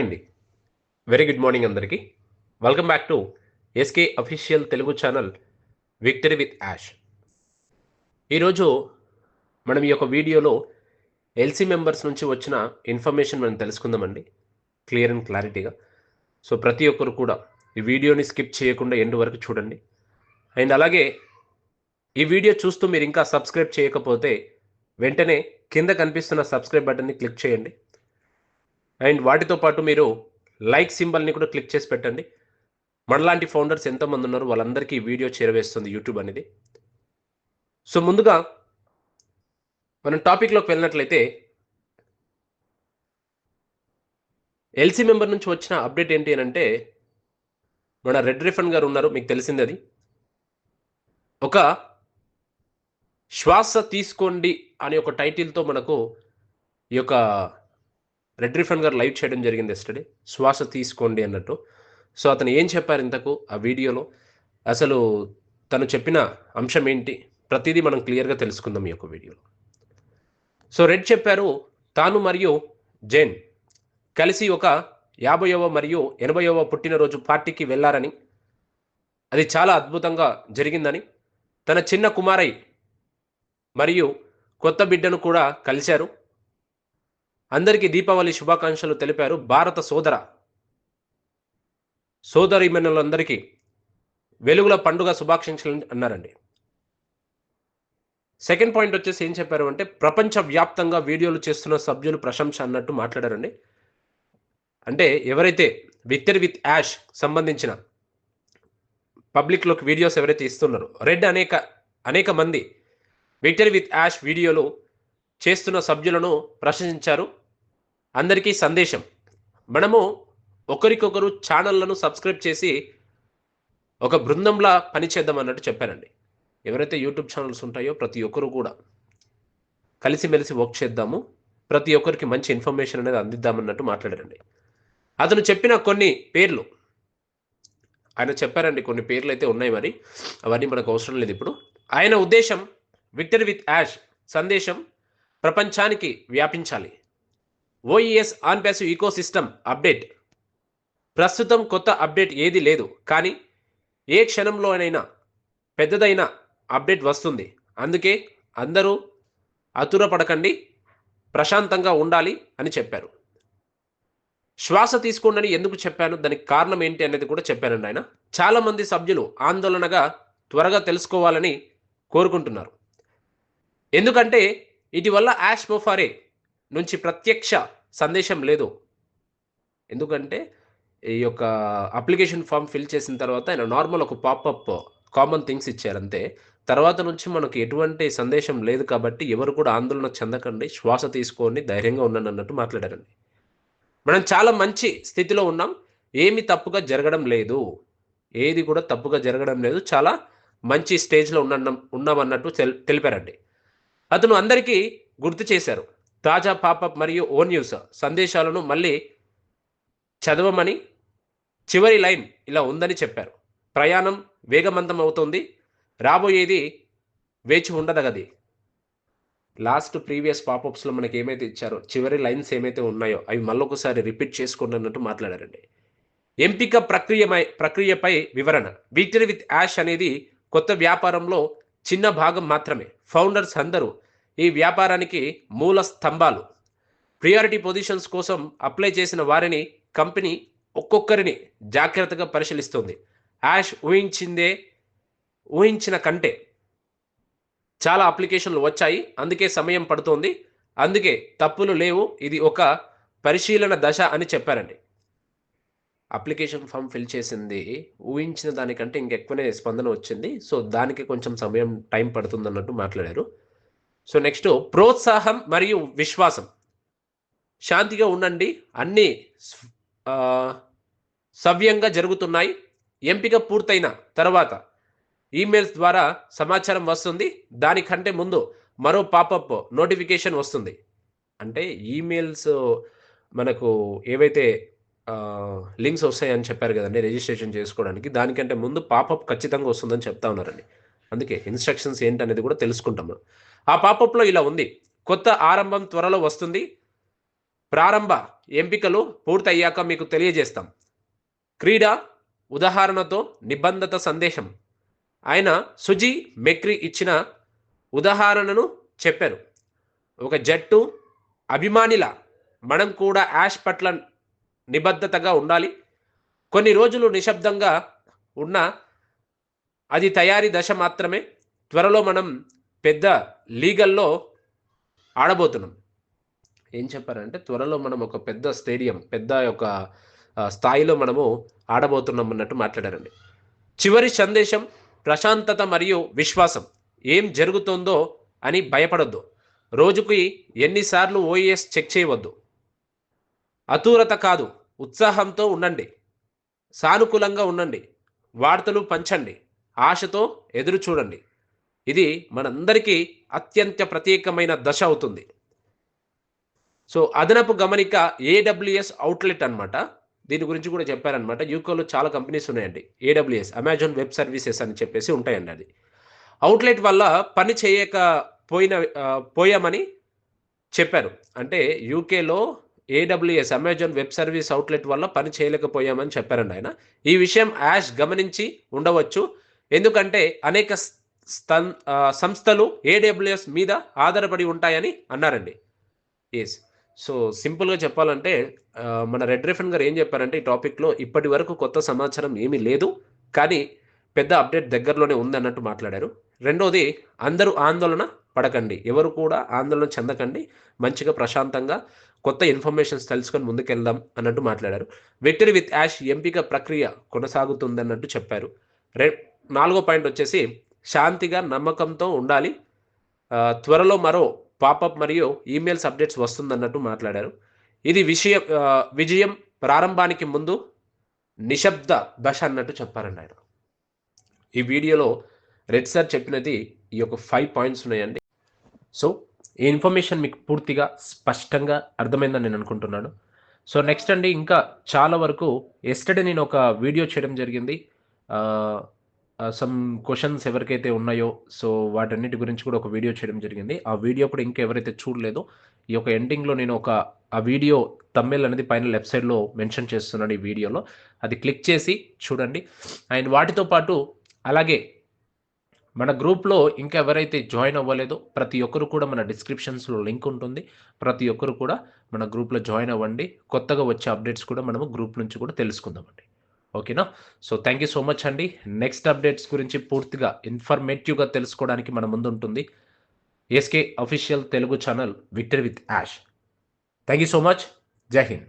అండి. Very good morning అందరికీ. Welcome back to S K official Telugu channel victory with Yash ఈరోజు మనం ఈ యొక్క వీడియోలో ఎల్సీ మెంబర్స్ నుంచి వచ్చిన ఇన్ఫర్మేషన్ మనం తెలుసుకుందామండి. క్లియర్ అండ్ క్లారిటీగా సో ప్రతి ఒక్కరు కూడా ఈ వీడియోని స్కిప్ చేయకుండా ఎండ్ వరకు చూడండి. అండ్ అలాగే ఈ వీడియో చూస్తూ మీరు ఇంకా సబ్స్క్రైబ్ చేయకపోతే వెంటనే కింద కనిపిస్తున్న సబ్స్క్రైబ్ బటన్ని క్లిక్ చేయండి. అండ్ వాటితో పాటు మీరు లైక్ సింబల్ని కూడా క్లిక్ చేసి పెట్టండి. మనలాంటి ఫౌండర్స్ ఎంతమంది ఉన్నారు వాళ్ళందరికీ ఈ వీడియో చేరవేస్తుంది యూట్యూబ్ అనేది. సో ముందుగా మనం టాపిక్లోకి వెళ్ళినట్లయితే ఎల్సీ మెంబర్ నుంచి వచ్చిన అప్డేట్ ఏంటి అని అంటే మన రెడ్ రిఫండ్ గారు ఉన్నారు మీకు తెలిసింది అది. ఒక శ్వాస తీసుకోండి అనే ఒక టైటిల్తో మనకు ఈ యొక్క రెడ్ రిఫండ్ గారు లైవ్ చేయడం జరిగింది ఎస్టడే శ్వాస తీసుకోండి అన్నట్టు. సో అతను ఏం చెప్పారు ఇంతకు ఆ వీడియోలో? అసలు తను చెప్పిన అంశం ఏంటి? ప్రతిదీ మనం క్లియర్గా తెలుసుకుందాం ఈ యొక్క వీడియోలో. సో రెడ్ చెప్పారు తాను మరియు జైన్ కలిసి ఒక యాభైవ మరియు ఎనభైవ పుట్టినరోజు పార్టీకి వెళ్ళారని అది చాలా అద్భుతంగా జరిగిందని తన చిన్న కుమారై మరియు కొత్త బిడ్డను కూడా కలిశారు. అందరికీ దీపావళి శుభాకాంక్షలు తెలిపారు భారత సోదర సోదరిమణులందరికీ వెలుగుల పండుగ శుభాకాంక్షలు అన్నారండి. సెకండ్ పాయింట్ వచ్చేసి ఏం చెప్పారు అంటే ప్రపంచ వ్యాప్తంగా వీడియోలు చేస్తున్న సభ్యులు ప్రశంస అన్నట్టు మాట్లాడారండి. అంటే ఎవరైతే విక్టర్ విత్ యాష్ సంబంధించిన పబ్లిక్లోకి వీడియోస్ ఎవరైతే ఇస్తున్నారో రెడ్ అనేక అనేక మంది విక్టర్ విత్ యాష్ వీడియోలు చేస్తున్న సభ్యులను ప్రశంసించారు. అందరికీ సందేశం. మనము ఒకరికొకరు ఛానళ్ళను సబ్స్క్రైబ్ చేసి ఒక బృందంలా పనిచేద్దాం అన్నట్టు చెప్పారండి ఎవరైతే యూట్యూబ్ ఛానల్స్ ఉంటాయో ప్రతి ఒక్కరు కూడా కలిసిమెలిసి వర్క్ చేద్దాము. ప్రతి ఒక్కరికి మంచి ఇన్ఫర్మేషన్ అనేది అందిద్దామన్నట్టు మాట్లాడారండి. అతను చెప్పిన కొన్ని పేర్లు. ఆయన చెప్పారండి కొన్ని పేర్లు అయితే ఉన్నాయి మరి. అవన్నీ మనకు అవసరం లేదు ఇప్పుడు. ఆయన ఉద్దేశం విక్టరీ విత్ యాష్ సందేశం ప్రపంచానికి వ్యాపించాలి. O E S on passive ecosystem update. ప్రస్తుతం కొత్త అప్డేట్ ఏది లేదు కానీ ఏ క్షణంలోనైనా పెద్దదైన అప్డేట్ వస్తుంది. అందుకే అందరూ అతురపడకండి ప్రశాంతంగా ఉండాలి అని చెప్పారు. శ్వాస తీసుకోండి ఎందుకు చెప్పాను? దానికి కారణం ఏంటి అనేది కూడా చెప్పానండి ఆయన చాలామంది సభ్యులు ఆందోళనగా త్వరగా తెలుసుకోవాలని కోరుకుంటున్నారు. ఎందుకంటే ఇటీవల్ల యాష్ బొఫారే నుంచి ప్రత్యక్ష సందేశం లేదు. ఎందుకంటే ఈ యొక్క అప్లికేషన్ ఫామ్ ఫిల్ చేసిన తర్వాత ఆయన నార్మల్ ఒక పాపప్ కామన్ థింగ్స్ ఇచ్చారంతే తర్వాత నుంచి మనకు ఎటువంటి సందేశం లేదు కాబట్టి ఎవరు కూడా ఆందోళన చెందకండి శ్వాస తీసుకోండి ధైర్యంగా ఉండండి అన్నట్టు మాట్లాడారండి. మనం చాలా మంచి స్థితిలో ఉన్నాం. ఏమి తప్పుగా జరగడం లేదు. ఏది కూడా తప్పుగా జరగడం లేదు. చాలా మంచి స్టేజ్లో ఉన్న ఉన్నామన్నట్టు తెల్ తెలిపారండి. అతను అందరికీ గుర్తు చేశారు. తాజా పాపప్ మరియు ఓ న్యూస్ సందేశాలను మళ్ళీ చదవమని చివరి లైన్ ఇలా ఉందని చెప్పారు. ప్రయాణం వేగవంతం అవుతుంది రాబోయేది వేచి ఉండదగది. లాస్ట్ ప్రీవియస్ పాపప్స్లో మనకి ఏమైతే ఇచ్చారో చివరి లైన్స్ ఏమైతే ఉన్నాయో అవి మళ్ళొకసారి రిపీట్ చేసుకోండి అన్నట్టు మాట్లాడారండి. ఎంపిక ప్రక్రియ ప్రక్రియపై వివరణ. విక్టరీ విత్ యాష్ అనేది కొత్త వ్యాపారంలో చిన్న భాగం మాత్రమే. ఫౌండర్స్ అందరూ ఈ వ్యాపారానికి మూల స్తంభాలు. ప్రియారిటీ పొజిషన్స్ కోసం అప్లై చేసిన వారిని కంపెనీ ఒక్కొక్కరిని జాగ్రత్తగా పరిశీలిస్తుంది. యాష్ ఊహించిందే ఊహించిన కంటే చాలా అప్లికేషన్లు వచ్చాయి. అందుకే సమయం పడుతోంది. అందుకే తప్పులు లేవు. ఇది ఒక పరిశీలన దశ అని చెప్పారండి. అప్లికేషన్ ఫామ్ ఫిల్ చేసింది. ఊహించిన దానికంటే ఇంకెక్కువనే స్పందన వచ్చింది. సో దానికి కొంచెం సమయం టైం పడుతుంది అన్నట్టు మాట్లాడారు. సో నెక్స్ట్ ప్రోత్సాహం మరియు విశ్వాసం. శాంతిగా ఉండండి. అన్నీ సవ్యంగా జరుగుతున్నాయి. ఎంపిక పూర్తయిన తర్వాత ఈమెయిల్స్ ద్వారా సమాచారం వస్తుంది. దానికంటే ముందు మరో పాపప్ నోటిఫికేషన్ వస్తుంది. అంటే ఈమెయిల్స్ మనకు ఏవైతే లింక్స్ వస్తాయని చెప్పారు కదండి రిజిస్ట్రేషన్ చేసుకోవడానికి దానికంటే ముందు పాపప్ ఖచ్చితంగా వస్తుందని చెప్తా ఉన్నారండి. అందుకే ఇన్స్ట్రక్షన్స్ ఏంటనేది కూడా తెలుసుకుంటాము ఆ పాపప్లో ఇలా ఉంది. కొత్త ఆరంభం త్వరలో వస్తుంది. ప్రారంభ ఎంపికలు పూర్తయ్యాక మీకు తెలియజేస్తాం. క్రీడ ఉదాహరణతో నిబంధత సందేశం. ఆయన సుజీ మెక్రీ ఇచ్చిన ఉదాహరణను చెప్పారు. ఒక జట్టు అభిమానిల మనం కూడా యాష్ పట్ల నిబద్ధతగా ఉండాలి. కొన్ని రోజులు నిశ్శబ్దంగా ఉన్న అది తయారీ దశ మాత్రమే. త్వరలో మనం పెద్ద లీగల్లో ఆడబోతున్నాం. ఏం చెప్పారంటే త్వరలో మనం ఒక పెద్ద స్టేడియం పెద్ద ఒక స్థాయిలో మనము ఆడబోతున్నాం అన్నట్టు మాట్లాడారండి. చివరి సందేశం ప్రశాంతత మరియు విశ్వాసం. ఏం జరుగుతుందో అని భయపడొద్దు. రోజుకి ఎన్నిసార్లు ఓఎస్ చెక్ చేయవద్దు. అతూరత కాదు ఉత్సాహంతో ఉండండి. సానుకూలంగా ఉండండి. వార్తలు పంచండి. ఆశతో ఎదురు చూడండి ఇది మనందరికీ అత్యంత ప్రత్యేకమైన దశ అవుతుంది. సో అదనపు గమనిక ఏడబ్ల్యూఎస్ అవుట్లెట్ అనమాట దీని గురించి కూడా చెప్పారనమాట యూకోలో చాలా కంపెనీస్ ఉన్నాయండి. ఏడబ్ల్యూఎస్ అమెజాన్ వెబ్ సర్వీసెస్ అని చెప్పేసి ఉంటాయండి అది. అవుట్లెట్ వల్ల పని చేయక పోయిన పోయామని చెప్పారు. అంటే యూకేలో AWS Amazon web service outlet వల్ల పని చేయలేకపోయామని చెప్పారండి ఆయన. ఈ విషయం యాష్ గమనించి ఉండవచ్చు. ఎందుకంటే అనేక సంస్థలు ఏడబ్ల్యూఎస్ మీద ఆధారపడి ఉంటాయని అన్నారండి. ఎస్ సో సింపుల్గా చెప్పాలంటే మన రెడ్ రిఫన్ గారు ఏం చెప్పారంటే ఈ టాపిక్లో ఇప్పటి వరకు కొత్త సమాచారం ఏమీ లేదు కానీ పెద్ద అప్డేట్ దగ్గరలోనే ఉంది అన్నట్టు మాట్లాడారు. రెండోది అందరూ ఆందోళన పడకండి. ఎవరు కూడా ఆందోళన చెందకండి. మంచిగా ప్రశాంతంగా కొత్త ఇన్ఫర్మేషన్స్ తెలుసుకొని ముందుకెళ్దాం అన్నట్టు మాట్లాడారు. విక్టరీ విత్ యాష్ ఎంపిక ప్రక్రియ కొనసాగుతుందన్నట్టు చెప్పారు. రె నాలుగో పాయింట్ వచ్చేసి శాంతిగా నమ్మకంతో ఉండాలి. త్వరలో మరో పాపప్ మరియు ఈమెయిల్స్ అప్డేట్స్ వస్తుందన్నట్టు మాట్లాడారు. ఇది విషయం విజయం ప్రారంభానికి ముందు నిశ్శబ్ద దశ అన్నట్టు చెప్పారండి ఆయన. ఈ వీడియోలో రెడ్ సార్ చెప్పినది ఈ యొక్క ఫైవ్ పాయింట్స్ ఉన్నాయండి. సో ఈ ఇన్ఫర్మేషన్ మీకు పూర్తిగా స్పష్టంగా అర్థమైందని నేను అనుకుంటున్నాను. సో నెక్స్ట్ అండి ఇంకా చాలా వరకు ఎస్టర్డే నేను ఒక వీడియో చేయడం జరిగింది. సమ్ క్వశ్చన్స్ ఎవరికైతే ఉన్నాయో సో వాటన్నిటి గురించి కూడా ఒక వీడియో చేయడం జరిగింది. ఆ వీడియో కూడా ఇంకా ఎవరైతే చూడలేదో ఈ యొక్క ఎండింగ్లో నేను ఒక ఆ వీడియో తమ్మెల్ అనేది పైన లెఫ్ట్ సైడ్లో మెన్షన్ చేస్తున్నాను ఈ వీడియోలో. అది క్లిక్ చేసి చూడండి. అండ్ వాటితో పాటు అలాగే మన గ్రూప్లో ఇంకా ఎవరైతే జాయిన్ అవ్వలేదో ప్రతి ఒక్కరు కూడా మన డిస్క్రిప్షన్స్లో లింక్ ఉంటుంది. ప్రతి ఒక్కరు కూడా మన గ్రూప్లో జాయిన్ అవ్వండి. కొత్తగా వచ్చే అప్డేట్స్ కూడా మనము గ్రూప్ నుంచి కూడా తెలుసుకుందామండి. ఓకేనా? So thank you so much అండి. నెక్స్ట్ అప్డేట్స్ గురించి పూర్తిగా ఇన్ఫర్మేటివ్గా తెలుసుకోవడానికి మన ముందు ఉంటుంది SK official Telugu channel victory with Yash. Thank you so much. జై హింద్.